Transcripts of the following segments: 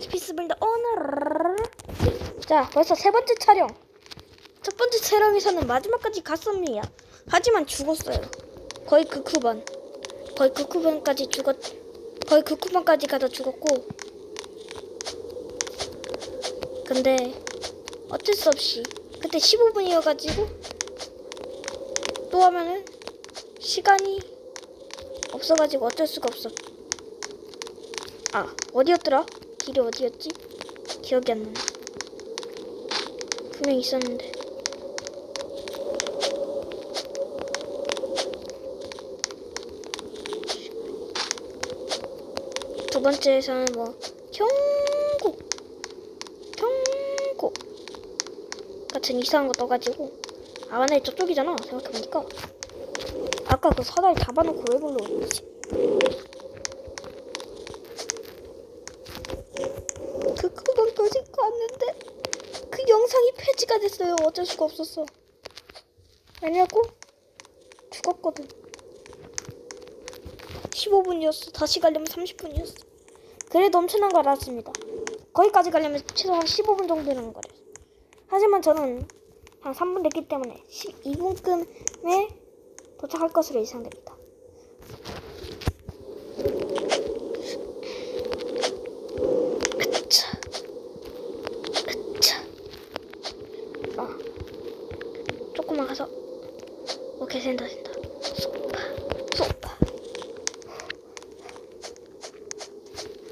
피스블린더 오늘 자 벌써 세 번째 촬영. 첫 번째 촬영에서는 마지막까지 갔습니다 하지만 죽었어요. 거의 극후반 거의 극후반까지 죽었 거의 극후반까지 가다 죽었고. 근데 어쩔 수 없이 그때 15분이어가지고 또 하면은 시간이 없어가지고 어쩔 수가 없어. 아 어디였더라? 길이 어디였지? 기억이 안 나네. 분명 있었는데. 두 번째에서는 뭐 경고 경고 같은 이상한 거 떠가지고. 아 맞네. 저쪽이잖아. 생각해보니까. 아까 그 사다리 잡아놓고 왜 불러오지 그 갔는데 그 영상이 폐지가 됐어요. 어쩔 수가 없었어. 왜냐고? 죽었거든. 15분이었어. 다시 가려면 30분이었어. 그래도 엄청난 걸 알았습니다. 거기까지 가려면 최소한 15분 정도 되는 거래. 하지만 저는 한 3분 됐기 때문에 12분쯤에 도착할 것으로 예상됩니다. 으차. 으차. 어. 조금만 가서. 오케이, 된다, 된다. 소파, 소파.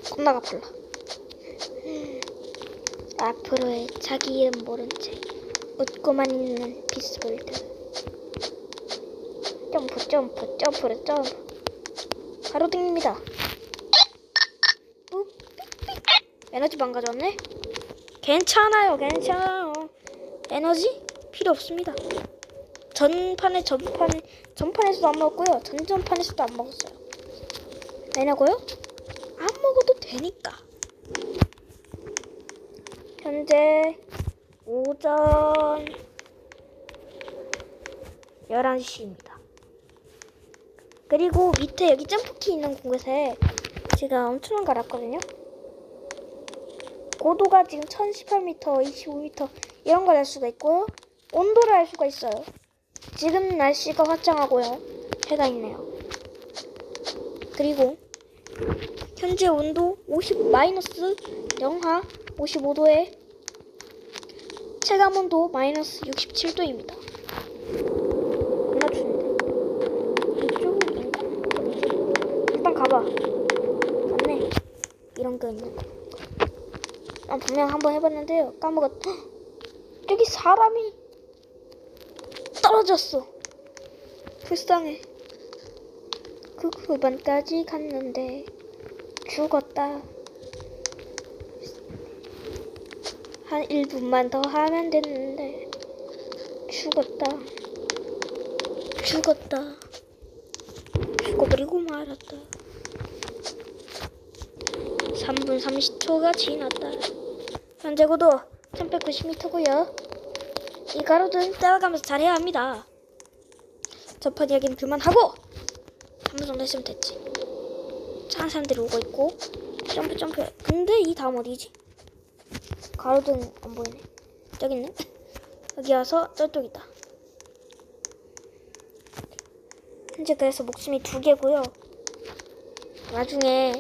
겁나가 불러. 앞으로의 자기 이름 모른 채 웃고만 있는 비스볼드. 점프, 점프, 점프를 점프. 가로등입니다. ปุ๊ 에너지 방 가져왔네? 괜찮아요, 괜찮아요. 에너지 필요 없습니다. 전판에 전판에 전판에서도 안 먹었고요. 전전판에서도 안 먹었어요. 왜냐고요? 안 먹어도 되니까. 현재 오전 11시입니다. 그리고 밑에 여기 점프키 있는 곳에 제가 엄청난 걸 알았거든요. 고도가 지금 1018m, 25m 이런 걸 알 수가 있고요. 온도를 알 수가 있어요. 지금 날씨가 화창하고요. 해가 있네요. 그리고 현재 온도 50 마이너스 영하 55도에 체감 온도 마이너스 67도입니다. 겁나 추운데. 이쪽인가? 일단 가봐. 맞네. 이런 거 있는 거. 난 분명 한번 해봤는데요. 까먹었. 헉! 저기 사람이 떨어졌어. 불쌍해. 그 후반까지 갔는데 죽었다. 한 1분만 더 하면 됐는데 죽었다. 죽었다. 죽어버리고 말았다. 3분 30초가 지났다. 현재 고도 1190m고요. 이 가로등 따라가면서 잘해야 합니다. 접한 이야기는 그만하고 3분 정도 했으면 됐지. 차는 사람들이 오고 있고 점프 점프. 근데 이 다음 어디지? 가로등 안 보이네. 저기 있네. 여기 와서 저쪽 있다. 현재 그래서 목숨이 두 개고요. 나중에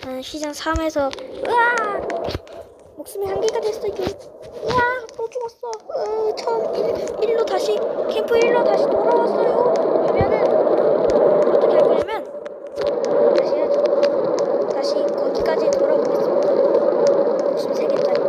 한 시장 3에서 으아 목숨이 한 개가 됐어 이게. 으아 또 죽었어. 으, 처음 1, 일로 다시 캠프 1로 다시 돌아왔어요. 하면은 어떻게 할 거냐면 다시 해야죠. 다시 거기까지 돌아오겠습니다. 목숨 3개짜리.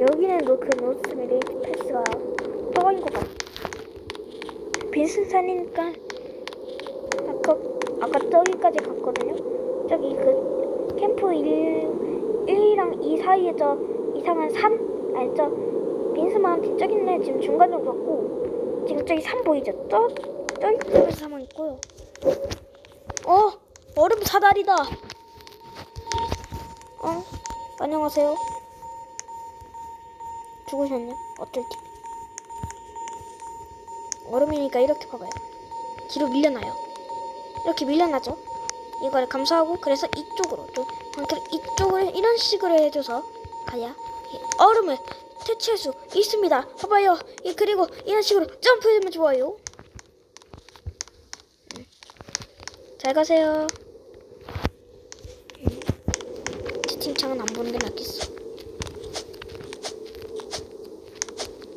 여기는 노그 노스 메리트 패스가 떠인 것 같아. 빈슨산이니까 아까 아까 저기까지 갔거든요. 저기 그 캠프 1, 1이랑 2 사이에 저 이상한 산 아니 저 저기 있네 지금 중간 정도 같고 지금 저기 산 보이죠? 저 저기 쪽에서 사망 있고요. 어 얼음 사다리다. 어 안녕하세요. 죽으셨냐? 어쩔지. 얼음이니까 이렇게 봐봐요. 뒤로 밀려나요. 이렇게 밀려나죠? 이거를 감사하고 그래서 이쪽으로 좀 방패를 이쪽으로 이런 식으로 해줘서 가야 이 얼음을 퇴치할 수 있습니다. 봐봐요. 이 그리고 이런 식으로 점프하면 좋아요. 음. 잘 가세요. 음. 채팅창은 안 보는 게 낫겠어.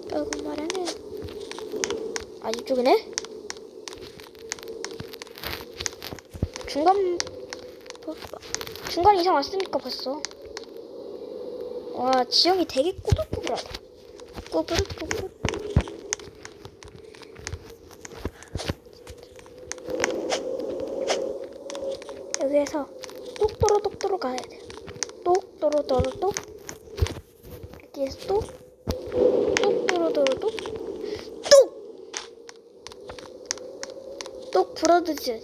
결국 말하는 아 이쪽이네. 중간 뭐, 중간 이상 왔으니까 벌써 와 지형이 되게 꾸불꾸불하다. 꾸불꾸불. 여기에서 똑도로 똑도로 가야 돼. 똑도로 도로 똑. 여기에서 똑. 똑도로 도로 똑 똑 똑 불어듯이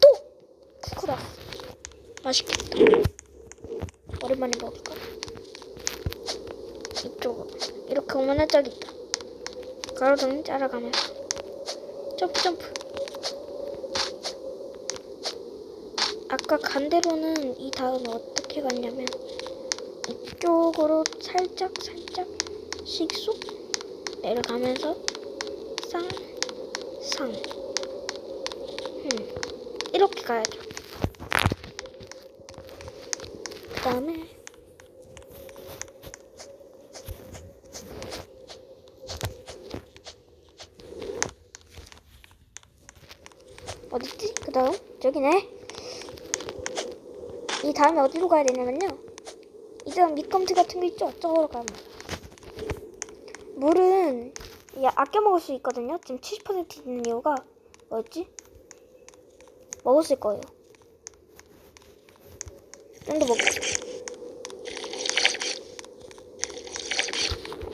또 쿠쿠다 맛있겠다. 오랜만에 먹을까? 이쪽으로. 이렇게 오면 저기 있다. 가로등 따라가면서 점프 점프. 아까 간 대로는 이 다음에 어떻게 갔냐면 이쪽으로 살짝 살짝 씩쏙 내려가면서 쌍 쌍. 음, 이렇게 가야죠. 그 다음에 어딨지? 그 다음 저기네. 이 다음에 어디로 가야 되냐면요. 이 다음 밑검지 같은 거 있죠? 저거로 가면 물은 아껴 먹을 수 있거든요. 지금 70% 있는 이유가 뭐였지? 먹었을 거예요. 좀 더 먹고.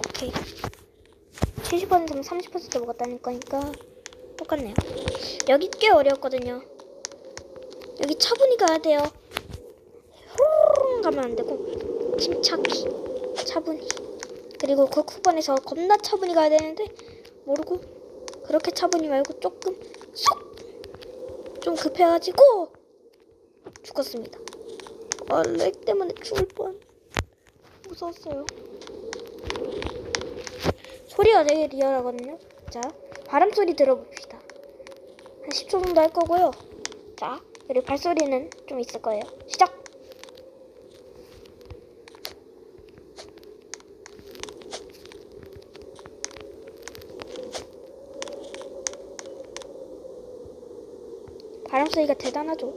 오케이. 70%면 30% 먹었다는 거니까 똑같네요. 여기 꽤 어려웠거든요. 여기 차분히 가야 돼요. 호롱 가면 안 되고 침착히 차분히. 그리고 그 쿠번에서 겁나 차분히 가야 되는데 모르고 그렇게 차분히 말고 조금 쏙 좀 급해가지고 죽었습니다. 아, 렉 때문에 죽을 뻔. 무서웠어요. 소리가 되게 리얼하거든요. 자, 바람 소리 들어봅시다. 한 10초 정도 할 거고요. 자, 그리고 발소리는 좀 있을 거예요. 시작! 바람 소리가 대단하죠.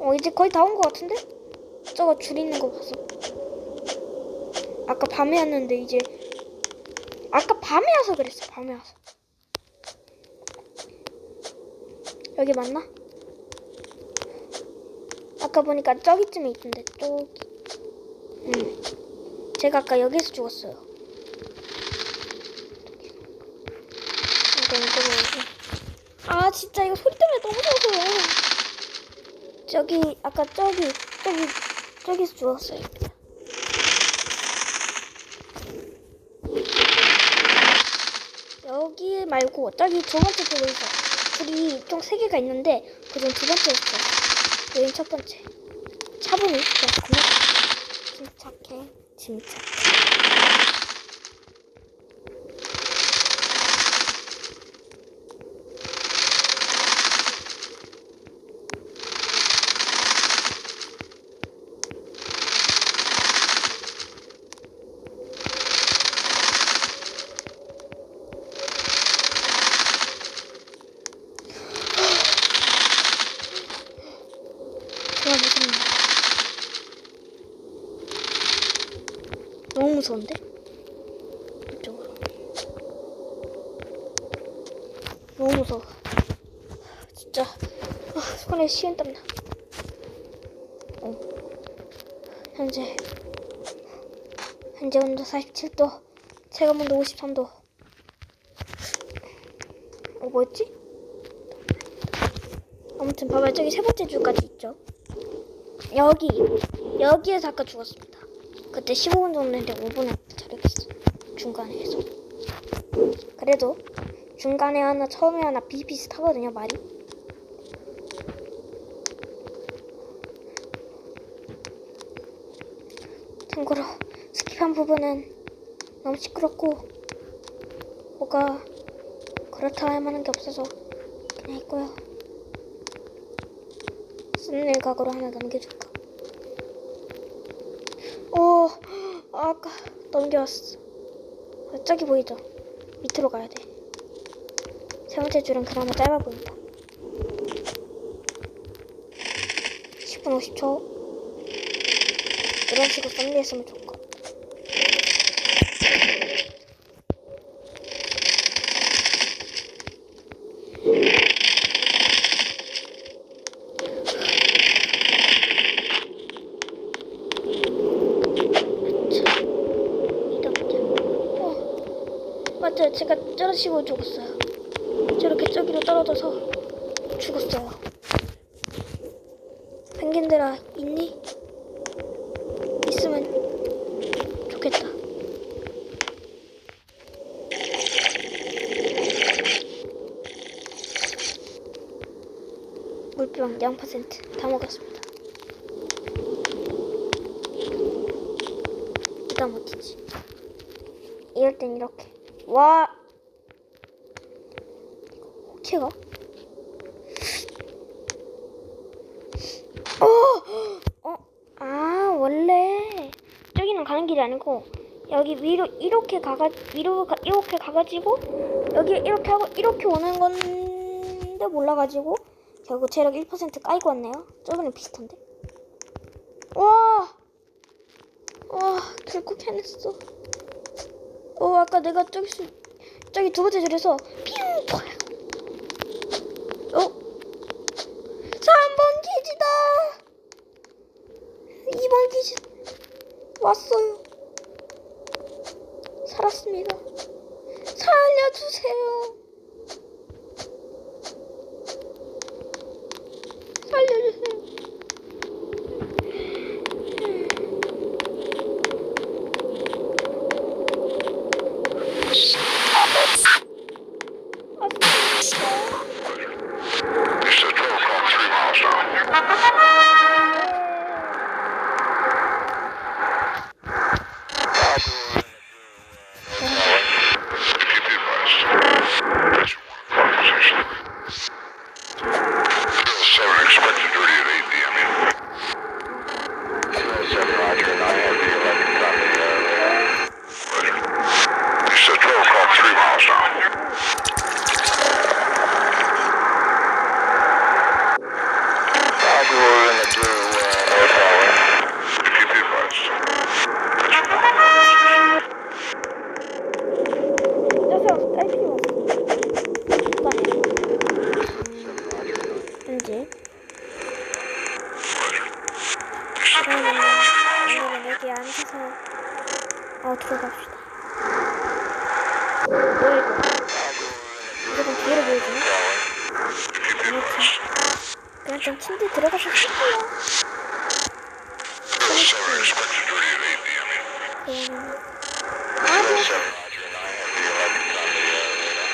어, 이제 거의 다 온 것 같은데? 저거 줄 있는 거 봤어. 아까 밤에 왔는데 이제 아까 밤에 와서 그랬어. 밤에 와서. 여기 맞나? 아까 보니까 저기쯤에 있던데 저기. 음. 제가 아까 여기서 죽었어요. 이거 이거 이거. 아 진짜 이거 소리 때문에 너무 무서워요. 저기 아까 저기 저기 저기서 죽었어요. 여기 말고 저기 두 번째 쪽에 있어. 줄이 총세 개가 있는데 그중 두 번째였어. 여긴 첫 번째. 차분히 그냥 침착해 침착해. 정말 무섭네. 너무 무서운데? 이쪽으로. 너무 무서워. 진짜 아, 손에 식은땀 나. 어. 현재 현재 온도 47도, 체감 온도 53도. 어 뭐였지? 아무튼 봐봐요 저기 세 번째 줄까지 있죠. 여기 여기에서 아까 죽었습니다. 그때 15분 정도 했는데 5분에 자력했어. 중간에 해서. 그래도 중간에 하나 처음에 하나 비슷비슷하거든요 말이. 참고로 스킵한 부분은 너무 시끄럽고 뭐가 그렇다 할 만한 게 없어서 그냥 했고요. 쓰는 일 각오로 하나 남겨줄까? 오, 아까 넘겨왔어. 아, 저기 보이죠? 밑으로 가야 돼. 세 번째 줄은 그나마 짧아 보인다. 10분 50초. 이런 식으로 정리했으면. 이다 보자. 어, 맞아요. 떨어지고 죽었어요. 저렇게 저기로 떨어져서 죽었어요. 펭귄들아, 있니? 있으면 좋겠다. 물병 0%다 먹었습니다. 그다음 어디지? 이럴 땐 이렇게. 와! 호체가? 어! 어! 아, 원래 저기는 가는 길이 아니고 여기 위로 이렇게 가가 위로 가, 이렇게 가가지고 여기 이렇게 하고 이렇게 오는 건데 몰라가지고 결국 체력 1% 까이고 왔네요. 저번에 비슷한데? 와! 와, 결국 해냈어. 어, 아까 내가 저기 수, 저기 두 번째 줄에서 핑퐁! 어? 3번 기지다! 2번 기지 왔어요. 살았습니다. 살려주세요. 살려주세요. 그러면 오늘은 여기 앉아서 어 들어갑시다. 뭐야 이거? 무조건 뒤로 보이지 아무튼 그냥 좀 침대 들어가서 쉴게요. 그러면 아니